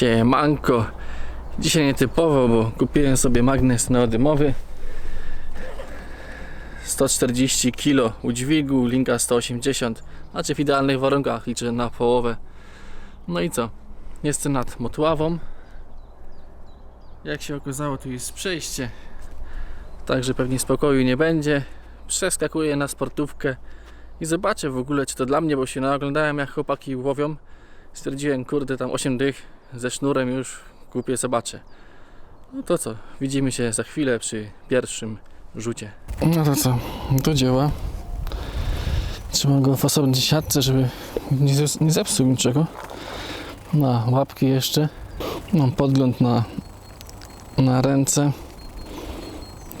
Siemanko. Dzisiaj nietypowo, bo kupiłem sobie magnes neodymowy. 140 kg udźwigu, linka 180. Znaczy w idealnych warunkach liczę na połowę. No i co? Jestem nad Motławą. Jak się okazało, tu jest przejście. Także pewnie spokoju nie będzie. Przeskakuję na sportówkę i zobaczę w ogóle, czy to dla mnie, bo się naoglądałem, jak chłopaki łowią. Stwierdziłem, kurde, tam 8 dych ze sznurem już kupię, zobaczę. No to co, widzimy się za chwilę przy pierwszym rzucie. No to co, do dzieła. Trzymam go w osobnej siatce, żeby nie, nie zepsuł niczego. Na łapki jeszcze. Mam podgląd na, na ręce.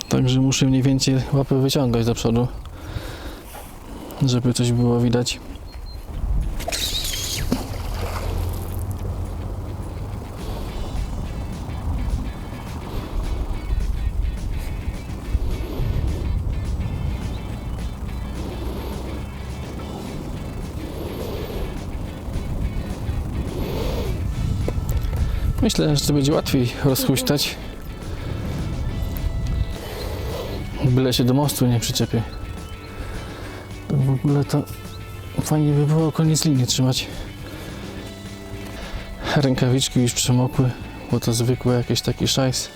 Także muszę mniej więcej łapy wyciągać do przodu, żeby coś było widać. Myślę, że to będzie łatwiej rozhuśtać. Byle się do mostu nie przyczepię. To w ogóle to fajnie by było koniec linii trzymać. Rękawiczki już przemokły, bo to zwykły jakiś taki szajs.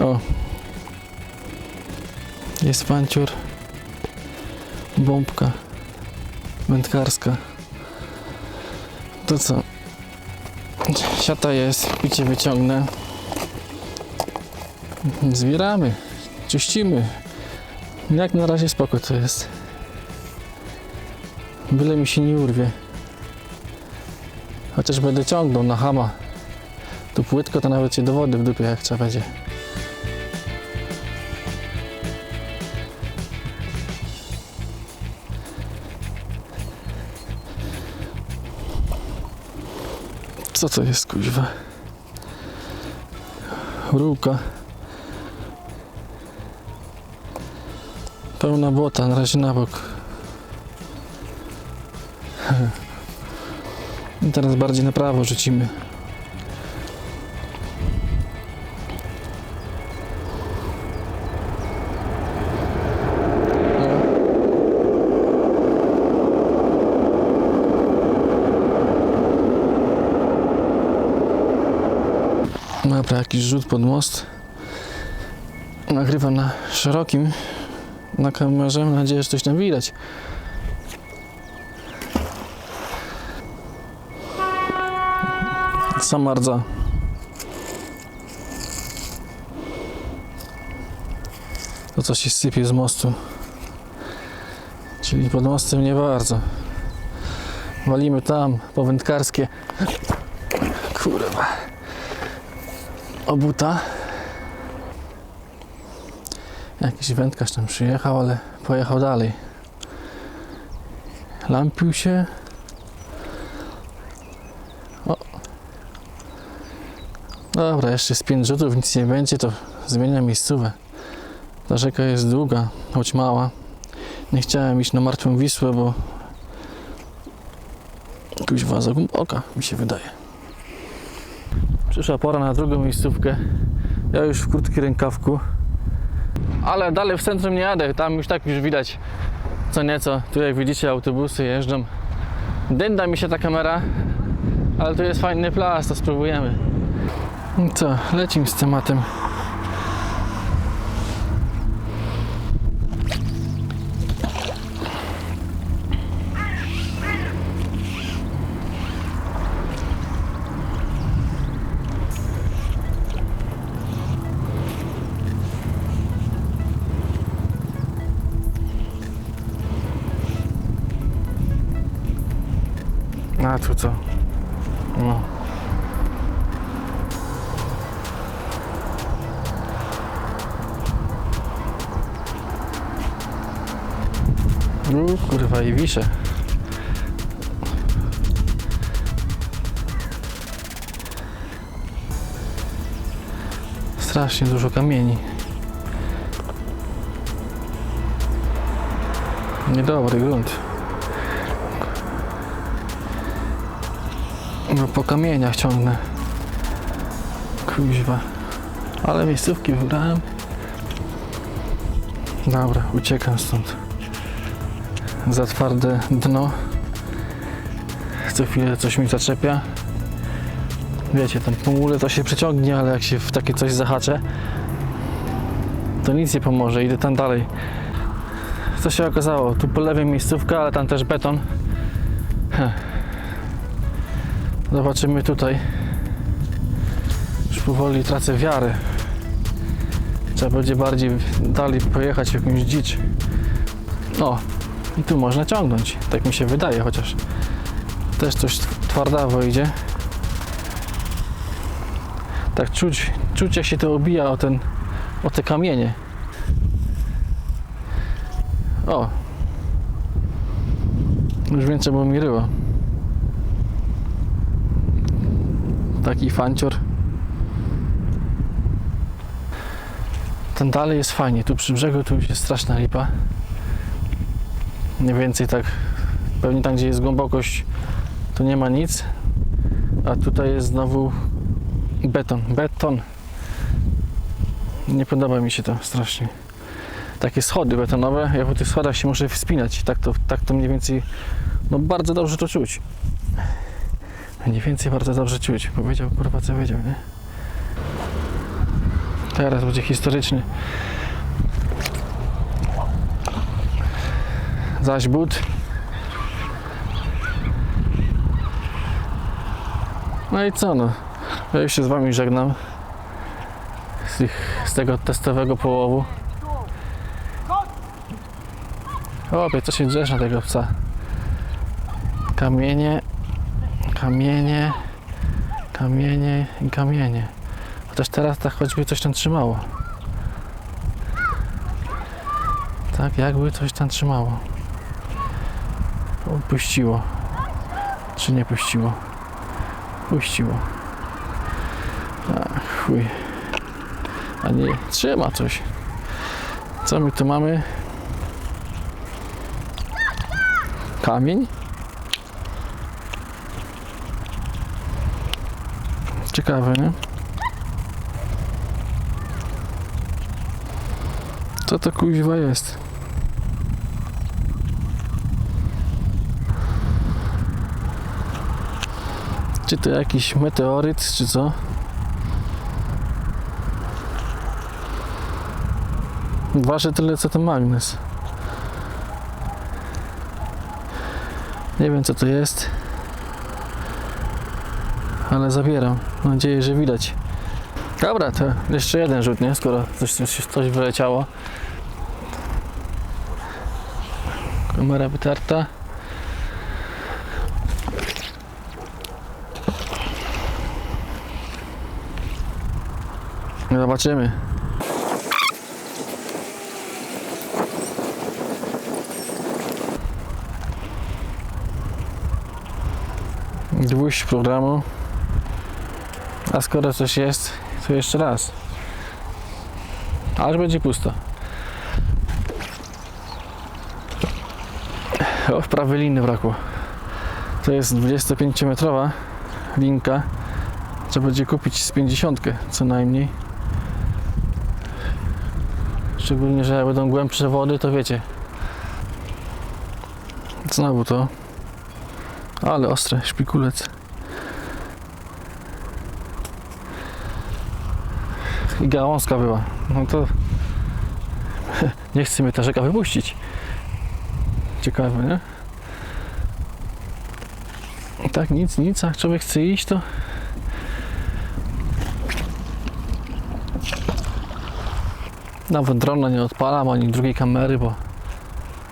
O! Jest panciur. Bombka. Wędkarska. To co? Siata jest, picie wyciągnę. Zbieramy, czyścimy. Jak na razie spoko to jest. Byle mi się nie urwie. Chociaż będę ciągnął na hama. Tu płytko to nawet się do wody w dupie jak trzeba będzie. Co to jest kuźwa? Rurka. Pełna błota, na razie na bok. I teraz bardziej na prawo rzucimy. Jakiś rzut pod most. Nagrywam na szerokim na kamerze. Mam nadzieję, że coś tam widać. Sama rdza. To co się sypie z mostu. Czyli pod mostem nie bardzo. Walimy tam po wędkarskie. Kurwa obuta. Jakiś wędkarz tam przyjechał, ale pojechał dalej. Lampił się. O. Dobra, jeszcze z pięć rzutów, nic nie będzie, to zmieniam miejscówę. Ta rzeka jest długa, choć mała. Nie chciałem iść na martwą Wisłę, bo kuźwa za głęboka, mi się wydaje. Przyszła pora na drugą miejscówkę. Ja już w krótkim rękawku. Ale dalej w centrum nie jadę. Tam już tak już widać co nieco. Tu jak widzicie autobusy jeżdżą. Dęda mi się ta kamera, ale tu jest fajny plac, to spróbujemy. I co, lecimy z tematem. Tu co? No. U, kurwa i wiszę. Strasznie dużo kamieni. Niedobry grunt. Po kamieniach ciągnę. Kuźwa. Ale miejscówki wybrałem. Dobra, uciekam stąd. Za twarde dno. Co chwilę coś mi zaczepia. Wiecie, ten pomule to się przeciągnie, ale jak się w takie coś zahaczę, to nic nie pomoże. Idę tam dalej. Co się okazało? Tu po lewej miejscówka, ale tam też beton. Heh. Zobaczymy tutaj. Już powoli tracę wiarę. Trzeba będzie bardziej dalej pojechać w jakąś dzicz. O, i tu można ciągnąć. Tak mi się wydaje, chociaż też coś twardawo idzie. Tak czuć, czuć jak się to obija o ten, o te kamienie. O! Już wiem czemu mi ryło. Taki fancior. Ten dalej jest fajnie. Tu przy brzegu tu jest straszna lipa. Mniej więcej tak, pewnie tam gdzie jest głębokość to nie ma nic. A tutaj jest znowu beton. Beton. Nie podoba mi się to strasznie. Takie schody betonowe, ja po tych schodach się muszę wspinać. Tak to, tak to mniej więcej, no bardzo dobrze to czuć. Mniej więcej bardzo dobrze czuć. Powiedział, kurwa, co wiedział, nie? Teraz będzie historyczny. Zaś but. No i co no? Ja już się z wami żegnam. Z, tych, z tego testowego połowu. Chłopie, co się drzesz na tego psa? Kamienie, kamienie, kamienie i kamienie. Chociaż teraz tak choćby coś tam trzymało. Tak, jakby coś tam trzymało. Puściło. Czy nie puściło? Puściło. Ach, chuj. A nie, trzyma coś. Co my tu mamy? Kamień? Ciekawe, nie? Co to kuźwa jest? Czy to jakiś meteoryt, czy co? Waży tyle co ten magnes. Nie wiem co to jest. Ale zabieram. Mam nadzieję, że widać. Dobra, to jeszcze jeden rzut, nie? Skoro coś, coś, coś wyleciało. Kamera wytarta. Zobaczymy. Gwóźdź programu. A skoro coś jest, to jeszcze raz. Aż będzie pusto. O, prawej liny brakło. To jest 25-metrowa linka. Trzeba będzie kupić z 50 co najmniej. Szczególnie, że będą głębsze wody, to wiecie. Znowu to. Ale ostre, szpikulec. I gałązka była. No to nie chce mnie ta rzeka wypuścić. Ciekawe, nie? Tak, nic, nic, a człowiek chce iść, to Nawet drona nie odpalam, ani drugiej kamery, bo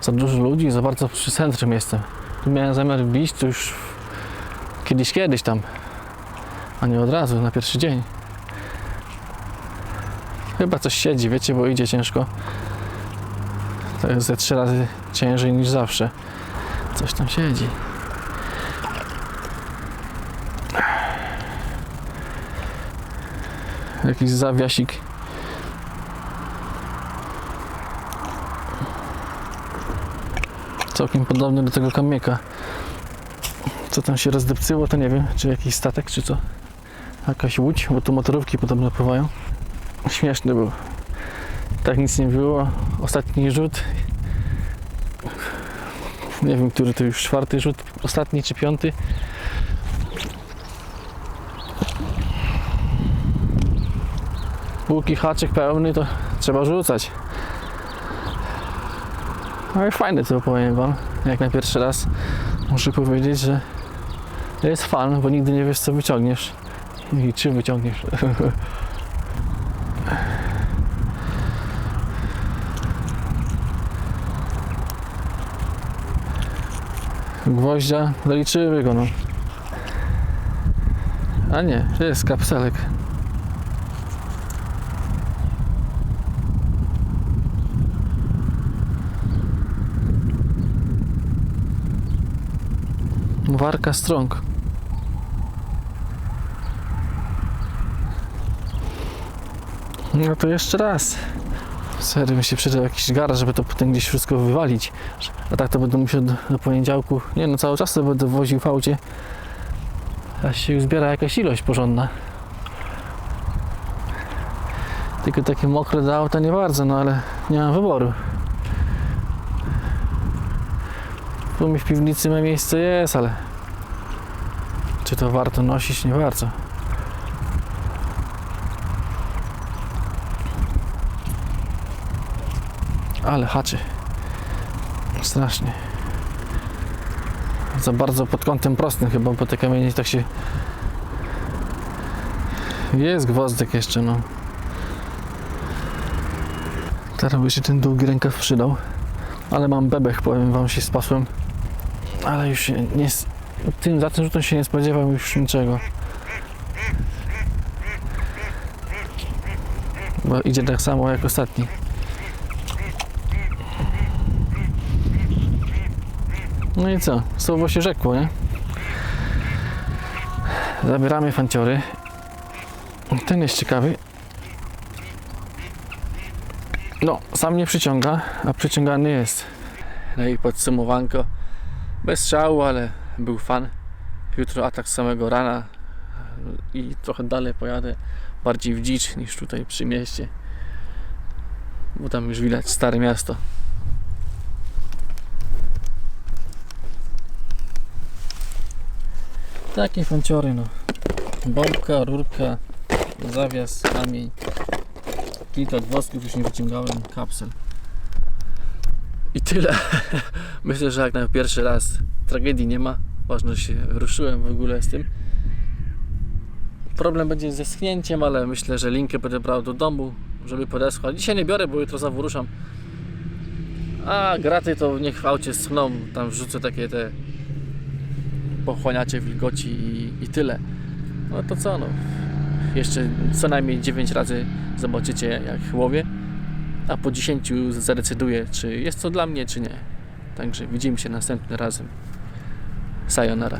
za dużo ludzi, za bardzo przy centrum jestem. Tu miałem zamiar bić, to już kiedyś, kiedyś tam, a nie od razu, na pierwszy dzień. Chyba coś siedzi, wiecie, bo idzie ciężko. To jest ze trzy razy ciężej niż zawsze. Coś tam siedzi. Jakiś zawiasik. Całkiem podobny do tego kamyka. Co tam się rozdepcyło, to nie wiem, czy jakiś statek, czy co. Jakaś łódź, bo tu motorówki podobno pływają. Śmieszny był. Tak nic nie było. Ostatni rzut. Nie wiem, który to już czwarty rzut, ostatni czy piąty. Póki haczyk pełny, to trzeba rzucać. No i fajne to powiem wam, jak na pierwszy raz. Muszę powiedzieć, że jest fan, bo nigdy nie wiesz co wyciągniesz. I czy wyciągniesz. Gwoździa zaliczyły go no. A nie, to jest kapselek. Warka strąg. No to jeszcze raz. Serio mi się przydał jakiś gar, żeby to potem gdzieś wszystko wywalić. A tak to będę musiał do, do poniedziałku. Nie no, cały czas to będę woził w aucie. Aż się zbiera jakaś ilość porządna. Tylko takie mokre do auta nie bardzo, no ale nie mam wyboru. Tu mi w piwnicy ma miejsce jest, ale czy to warto nosić? Nie bardzo. Ale haczy. Strasznie. Za bardzo pod kątem prostym chyba, bo te kamienie tak się... Jest gwozdek jeszcze, no. Teraz by się ten długi rękaw przydał. Ale mam bebech, powiem wam, się spasłem. Ale już się nie... Tym, za tym rzutem się nie spodziewam już niczego. Bo idzie tak samo jak ostatni. No i co? Słowo się rzekło, nie? Zabieramy fanciory. Ten jest ciekawy. No, sam nie przyciąga, a przyciągany jest. No i podsumowanko. Bez strzału, ale był fan. Jutro atak samego rana i trochę dalej pojadę. Bardziej w dzicz niż tutaj przy mieście. Bo tam już widać stare miasto. Takie fanciory, no. Bombka, rurka, zawias, kamień. Kilka wosków już nie wyciągałem, kapsel. I tyle. Myślę, że jak na pierwszy raz tragedii nie ma. Ważne, że się ruszyłem w ogóle z tym. Problem będzie ze schnięciem, ale myślę, że linkę będę brał do domu, żeby podeschła. Dzisiaj nie biorę, bo jutro znowu ruszam. A graty to niech w aucie schną. Tam wrzucę takie te pochłaniacie wilgoci i, i tyle. No to co no. Jeszcze co najmniej 9 razy zobaczycie jak łowię, a po 10 zadecyduję czy jest to dla mnie czy nie. Także widzimy się następnym razem. Sayonara.